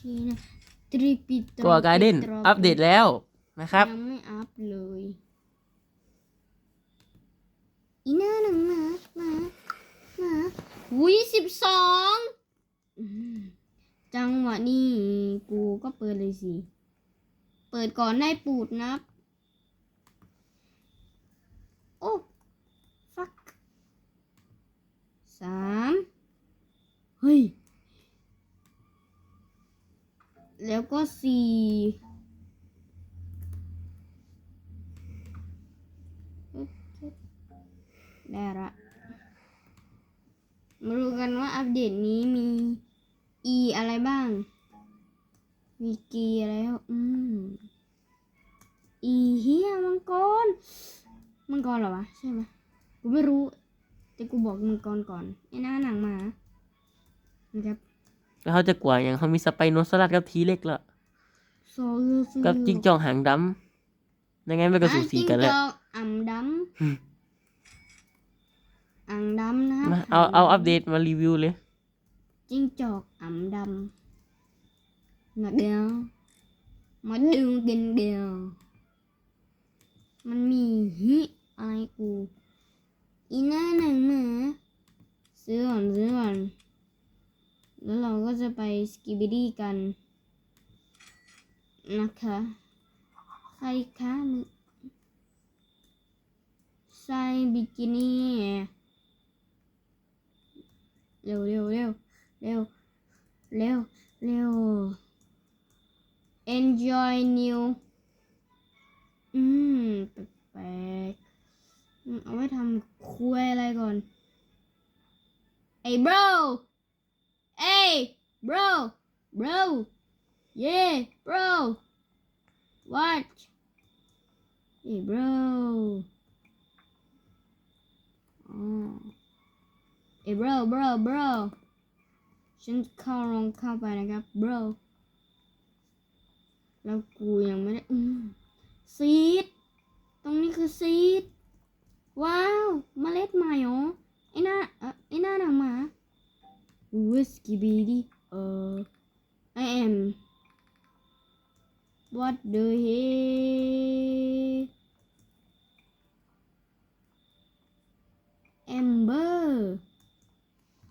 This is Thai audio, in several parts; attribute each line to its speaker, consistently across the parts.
Speaker 1: ชีนะตริปิตร
Speaker 2: ตัวการ์เด้น
Speaker 1: ปิตร
Speaker 2: อัปเดตแล้วนะครับ
Speaker 1: ยังไม่อัพเลยอีน่าหนังหมาหมาหมาหุยสิบสองจังหวะนี้กูก็เปิดเลยสิ เปิดก่อนได้ปูดนับโอ้ฟักสามเฮ้ย แล้วก็สี่ได้ละมาดูกันว่าอัปเดตนี้มี e อะไรบ้าง มีกีอะไรอืม e เฮียมังกร มังกรเหรอวะ ใช่ไหมกูไม่รู้ แต่กูบอกมังกรก่อนไอ้หน้าหนังหมานะครับ
Speaker 2: แล้วเขาจะกลัวอย่างเขามีสไปโนซอรัสกับทีเล็กละ
Speaker 1: โซลูซู
Speaker 2: กับจิงจองหางดำยังไงมันก็สูสีกันแหละ
Speaker 1: อะจิ้งจอกอ่ำด
Speaker 2: อืมำ
Speaker 1: อ่างดำนะครับ
Speaker 2: มาเอาเอาอัปเดตมารีวิวเลย
Speaker 1: จิ้งจอกอ่ำดำมาเดียวมาดูกันเดียว มันมีฮิอะไรกูอีหน้าหนังหมาซื้อก่อนซื้อก่อน แล้วเราก็จะไปสกิบิดี้กัน นะคะ ใครคะมึงใส่บิกินี่ เร็วเร็วเร็วเร็วเร็วเร็ว enjoy new อืมแปลกๆเอาไว้ทำคุยอะไรก่อนไอ้ bro bro bro yeah bro what เอ้ย bro อ๋อเอ้ย bro bro bro ฉันเข้าลงเข้าไปนะครับ bro แล้วกูยังไม่ได้อืมซีด ตรงนี้คือซีด ว้าวมเมล็ดใหม่หรอไอ้หน้าเออไอ้หน้าหนังหมาวิสกี้บีดี เอ่อ I am what the he Amber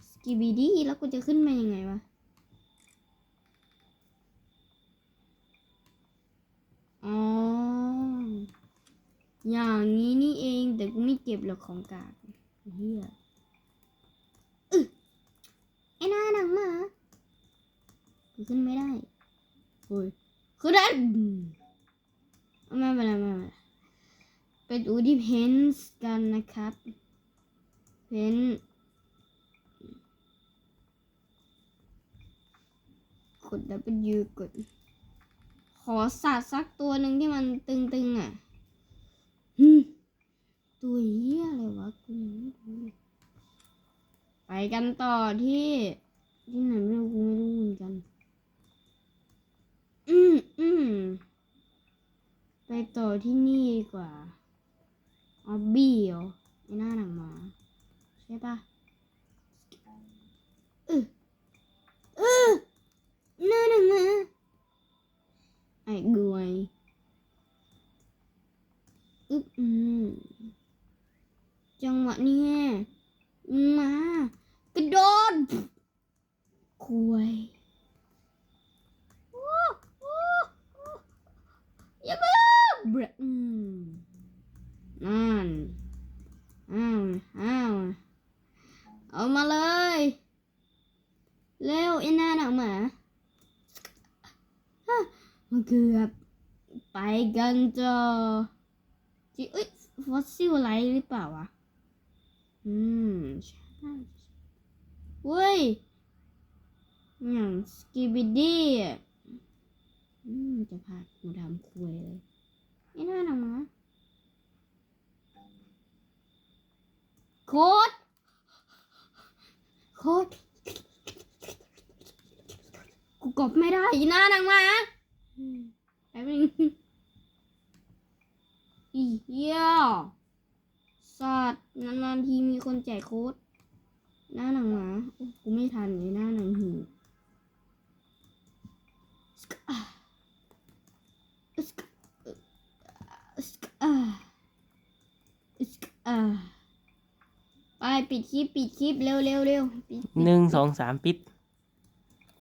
Speaker 1: สกิบีดีแล้วกูจะขึ้นมายังไงวะ อ๋อ อย่างนี้นี่เองแต่กูไม่เก็บหรอกของกากเฮียอึไอ้หน้าหนังหมากู ขึ้นไม่ได้โอ้ยขึ้นได้ไม่เป็นไรไม่เป็นไรไปดูที่เพนส์กันนะครับเพนกด W กด ขอสัตว์สักตัวหนึ่งที่มันตึงๆอะหึตัวเหี้ยอะไรวะกูยังไม่รู้เลยไปกันต่อที่ ที่ไหนไม่รู้กูไม่รู้เหมือนกัน อืม ไปต่อที่นี่ดีกว่าออบบี้เหรอไอหน้าหนังหมาใช่ปะเออเออหน้าหนังหมาไอ้กวยอึ๊บอืมจังหวะนี้มากระโดดคุยโอ้โอ้โอ้อย่ามาเบ รอืมนั่นอ้าวอ้าวเอามาเลย เร็วไอ้หน้าหนังหมามันเกือบไปกันจ้ะจิเอ้ยฟอสซิลอะไรหรือเปล่าวะ อืมใช่เว้ยอย่างสกิบิดี้อืมจะพามาทำคุยเลย ไม่น่าหนังนะโคตรโคตรกูกบไม่ได้อีหน้าหนังมาแป๊บนึงอีเหี้ยสัตว์นานๆทีมีคนแจกโค้ดหน้าหนังหมาโอ้กูไม่ทันเลยหน้าหนังหูอ่ ไปปิดคลิปปิดคลิปเร็วเร็วเร็ว
Speaker 2: หนึ่งสองสามปิด